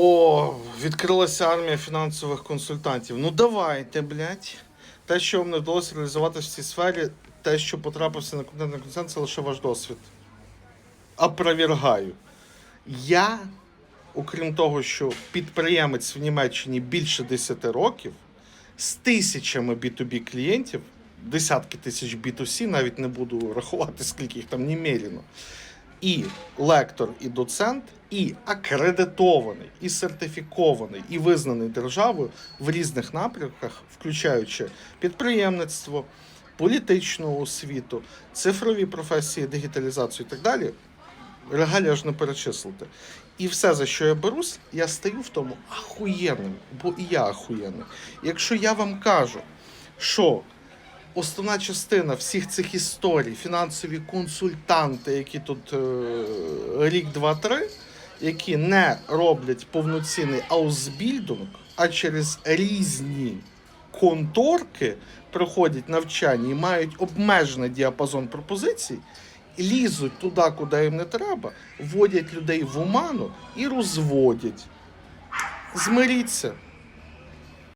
О, відкрилася армія фінансових консультантів. Ну давайте, блядь. Те, що вам не вдалося реалізувати в цій сфері, те, що потрапився на контентний концерт, це лише ваш досвід. Опровергаю. Я, окрім того, що підприємець в Німеччині більше 10 років, з тисячами B2B клієнтів, десятки тисяч B2C, навіть не буду рахувати, скільки їх там немерено, і лектор, і доцент, і акредитований, і сертифікований, і визнаний державою в різних напрямках, включаючи підприємництво, політичну освіту, цифрові професії, дигіталізацію і так далі. Регалія ж не перечислити. І все, за що я берусь, я стаю в тому ахуєнним, бо і я ахуєнний. Якщо я вам кажу, що основна частина всіх цих історій, фінансові консультанти, які тут е, рік, два, три, які не роблять повноцінний аусбільдинг, а через різні конторки проходять навчання і мають обмежений діапазон пропозицій, лізуть туди, куди їм не треба, вводять людей в оману і розводять. Змиріться.